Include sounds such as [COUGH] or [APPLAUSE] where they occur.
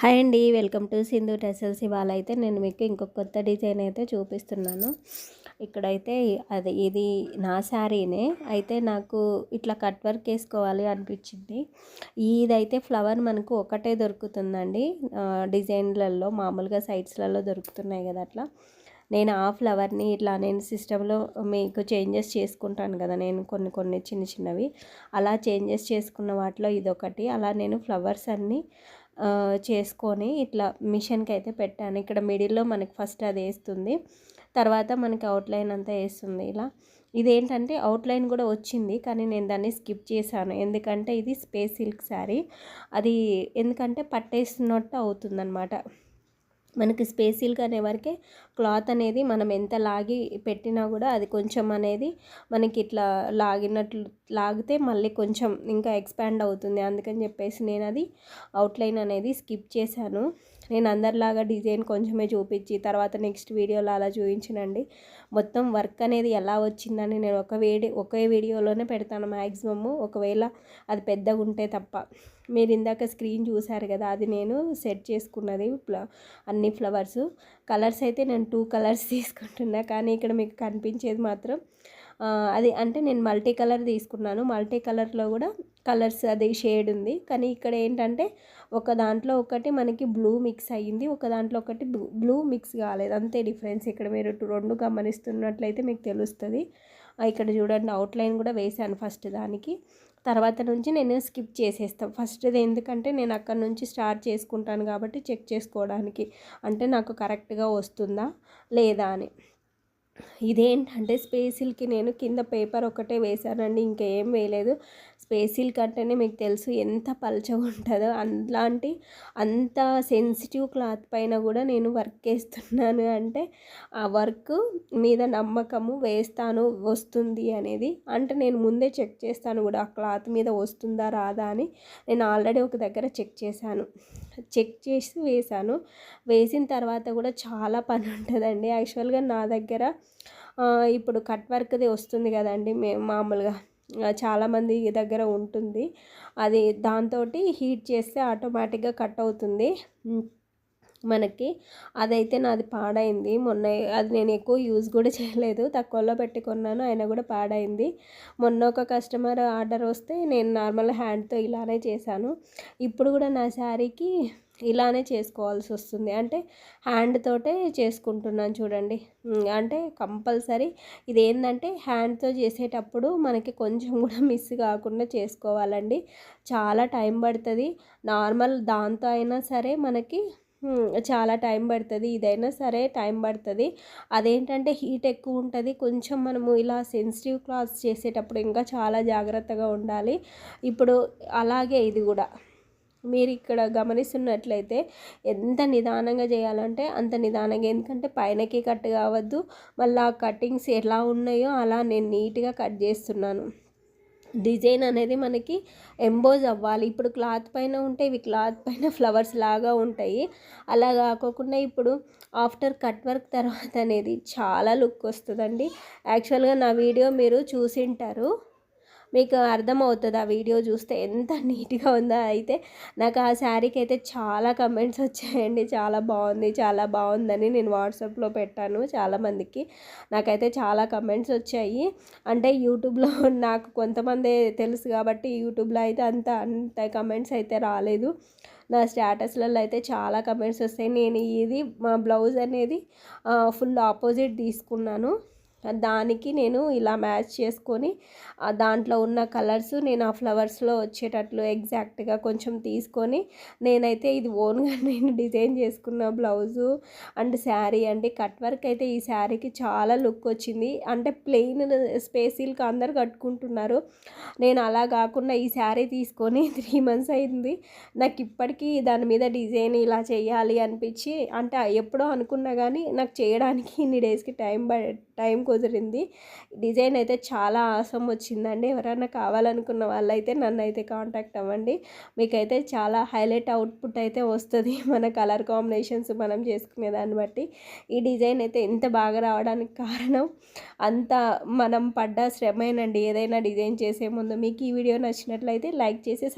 Hi అండి welcome to Sindhu tassels. ఇవాళ అయితే నేను మీకు ఇంకొక కొత్త డిజైన్ అయితే చూపిస్తున్నాను. ఇక్కడైతే అది ఇది నా శారీనే. అయితే నాకు ఇట్లా కట్ వర్క్ వేసుకోవాలి అనిపించింది. ఇదైతే ఫ్లవర్ మనకు ఒకటే దొరుకుతుందండి. డిజైన్లలో మామూలుగా సైడ్స్లలో దొరుకుతున్నాయి కదా అట్లా. నేను ఆ ఫ్లవర్ని ఇట్లా నేను సిస్టంలో మీకు చేంజెస్ చేసుకుంటాను కదా నేను కొన్ని కొన్ని చిన్న చిన్నవి. అలా చేంజెస్ చేసుకున్న వాటిలో ఇదొకటి. అలా నేను ఫ్లవర్స్ అన్నీ చేసుకొని ఇట్లా మిషన్కి అయితే పెట్టాను. ఇక్కడ మిడిల్లో మనకి ఫస్ట్ అది వేస్తుంది. తర్వాత మనకి అవుట్లైన్ అంతా వేస్తుంది ఇలా. ఇదేంటంటే అవుట్లైన్ కూడా వచ్చింది కానీ నేను దాన్ని స్కిప్ చేశాను. ఎందుకంటే ఇది స్పేస్ సిల్క్ శారీ. అది ఎందుకంటే పట్టేసినట్టు అవుతుందన్నమాట. మనకి స్పేస్ అనేవరకే క్లాత్ అనేది మనం ఎంత లాగి పెట్టినా కూడా అది కొంచెం అనేది మనకి ఇట్లా లాగినట్లు లాగితే మళ్ళీ కొంచెం ఇంకా ఎక్స్పాండ్ అవుతుంది. అందుకని చెప్పేసి నేను అది అవుట్లైన్ అనేది స్కిప్ చేశాను. నేను అందరిలాగా డిజైన్ కొంచెమే చూపించి తర్వాత నెక్స్ట్ వీడియోలో అలా చూపించినండి. మొత్తం వర్క్ అనేది ఎలా వచ్చిందని నేను ఒక వీడియో ఒకే వీడియోలోనే పెడతాను మ్యాక్సిమము ఒకవేళ అది పెద్దగా ఉంటే తప్ప. మీరు ఇందాక స్క్రీన్ చూశారు కదా అది నేను సెట్ చేసుకున్నది అన్ని ఫ్లవర్స్. కలర్స్ అయితే నేను టూ కలర్స్ [LAUGHS] తీసుకుంటున్నా కానీ ఇక్కడ మీకు కనిపించేది మాత్రం అది అంటే నేను మల్టీ కలర్ తీసుకున్నాను. మల్టీ కలర్లో కూడా కలర్స్ అది షేడ్ ఉంది. కానీ ఇక్కడ ఏంటంటే ఒక దాంట్లో ఒకటి మనకి బ్లూ మిక్స్ అయ్యింది. ఒక దాంట్లో ఒకటి బ్లూ మిక్స్ కాలేదు. అంతే డిఫరెన్స్. ఇక్కడ మీరు రెండు గమనిస్తున్నట్లయితే మీకు తెలుస్తుంది. ఇక్కడ చూడండి అవుట్లైన్ కూడా వేసాను ఫస్ట్ దానికి. తర్వాత నుంచి నేను స్కిప్ చేసేస్తాను ఫస్ట్ది ఎందుకంటే నేను అక్కడ నుంచి స్టార్ట్ చేసుకుంటాను కాబట్టి చెక్ చేసుకోవడానికి. అంటే నాకు కరెక్ట్గా వస్తుందా లేదా అని. ఇదేంటంటే స్పేసిల్కి నేను కింద పేపర్ ఒకటే వేశానండి ఇంకేం వేయలేదు. ఫేసిల్ అంటేనే మీకు తెలుసు ఎంత పలచగా ఉంటుందో. అలాంటి అంత సెన్సిటివ్ క్లాత్ పైన కూడా నేను వర్క్ వేస్తున్నాను. అంటే ఆ వర్క్ మీద నమ్మకము వేస్తాను వస్తుంది అనేది. అంటే నేను ముందే చెక్ చేస్తాను కూడా ఆ క్లాత్ మీద వస్తుందా రాదా అని. నేను ఆల్రెడీ ఒక దగ్గర చెక్ చేశాను. చెక్ చేసి వేశాను. వేసిన తర్వాత కూడా చాలా పని ఉంటుందండి. యాక్చువల్గా నా దగ్గర ఇప్పుడు కట్ వర్క్ది వస్తుంది కదండి. మేము మామూలుగా చాలామంది దగ్గర ఉంటుంది. అది దాంతో హీట్ చేస్తే ఆటోమేటిక్గా కట్ అవుతుంది. మనకి అదైతే నాది పాడైంది. మొన్న అది నేను ఎక్కువ యూజ్ కూడా చేయలేదు. తక్కువలో పెట్టుకున్నాను అయినా కూడా పాడైంది. మొన్న ఒక కస్టమర్ ఆర్డర్ వస్తే నేను నార్మల్ హ్యాండ్తో ఇలానే చేశాను. ఇప్పుడు కూడా నా శారీకి ఇలానే చేసుకోవాల్సి వస్తుంది. అంటే హ్యాండ్ తోటే చేసుకుంటున్నాను చూడండి. అంటే కంపల్సరీ ఇది ఏంటంటే హ్యాండ్తో చేసేటప్పుడు మనకి కొంచెం కూడా మిస్ కాకుండా చేసుకోవాలండి. చాలా టైం పడుతుంది. నార్మల్ దాంతో అయినా సరే మనకి చాలా టైం పడుతుంది. ఇదైనా సరే టైం పడుతుంది. అదేంటంటే హీట్ ఎక్కువ ఉంటుంది. కొంచెం మనము ఇలా సెన్సిటివ్ క్లాత్స్ చేసేటప్పుడు ఇంకా చాలా జాగ్రత్తగా ఉండాలి. ఇప్పుడు అలాగే ఇది కూడా. మీరు ఇక్కడ గమనిస్తున్నట్లయితే ఎంత నిదానంగా చేయాలంటే అంత నిదానంగా ఎందుకంటే పైనకి కట్ కావద్దు. మళ్ళీ ఆ కటింగ్స్ ఎలా ఉన్నాయో అలా నేను నీట్గా కట్ చేస్తున్నాను. డిజైన్ అనేది మనకి ఎంబోజ్ అవ్వాలి. ఇప్పుడు క్లాత్ పైన ఉంటే ఇవి క్లాత్ పైన ఫ్లవర్స్ లాగా ఉంటాయి. అలా కాకోకుండా ఇప్పుడు ఆఫ్టర్ కట్ వర్క్ తర్వాత అనేది చాలా లుక్ వస్తుందండి. యాక్చువల్గా నా వీడియో మీరు చూసింటారు. మీకు అర్థమవుతుంది ఆ వీడియో చూస్తే ఎంత నీట్గా ఉందో అయితే. నాకు ఆ శారీకి అయితే చాలా కమెంట్స్ వచ్చాయండి. చాలా బాగుంది చాలా బాగుందని నేను వాట్సాప్లో పెట్టాను చాలామందికి నాకైతే చాలా కమెంట్స్ వచ్చాయి. అంటే యూట్యూబ్లో [LAUGHS] నాకు కొంతమంది తెలుసు కాబట్టి యూట్యూబ్లో అయితే అంత అంత కమెంట్స్ అయితే రాలేదు. నా స్టేటస్లలో అయితే చాలా కమెంట్స్ వస్తాయి. నేను ఇది మా బ్లౌజ్ అనేది ఫుల్ ఆపోజిట్ తీసుకున్నాను. దానికి నేను ఇలా మ్యాచ్ చేసుకొని దాంట్లో ఉన్న కలర్స్ నేను ఆ ఫ్లవర్స్లో వచ్చేటట్లు ఎగ్జాక్ట్గా కొంచెం తీసుకొని నేనైతే ఇది ఓన్గా [LAUGHS] నేను డిజైన్ చేసుకున్న బ్లౌజు అండ్ శారీ అండి. కట్ వర్క్ అయితే ఈ శారీకి చాలా లుక్ వచ్చింది. అంటే ప్లెయిన్ స్పేసీలకు అందరు కట్టుకుంటున్నారు. నేను అలా కాకుండా ఈ శారీ తీసుకొని [LAUGHS] త్రీ మంత్స్ అయింది. నాకు ఇప్పటికీ దాని మీద డిజైన్ ఇలా చేయాలి అనిపించి అంటే ఎప్పుడో అనుకున్నా కానీ నాకు చేయడానికి ఇన్ని డేస్కి టైం టైం కుదిరింది. డిజైన్ అయితే చాలా ఆసం వచ్చిందండి. ఎవరైనా కావాలనుకున్న వాళ్ళైతే నన్ను అయితే కాంటాక్ట్ అవ్వండి. మీకైతే చాలా హైలైట్ అవుట్పుట్ అయితే వస్తుంది. [LAUGHS] మన కలర్ కాంబినేషన్స్ మనం చేసుకునే దాన్ని బట్టి. ఈ డిజైన్ అయితే ఇంత బాగా రావడానికి కారణం అంత మనం పడ్డ శ్రమేనండి. ఏదైనా డిజైన్ చేసే ముందు మీకు ఈ వీడియో నచ్చినట్లయితే లైక్ చేసి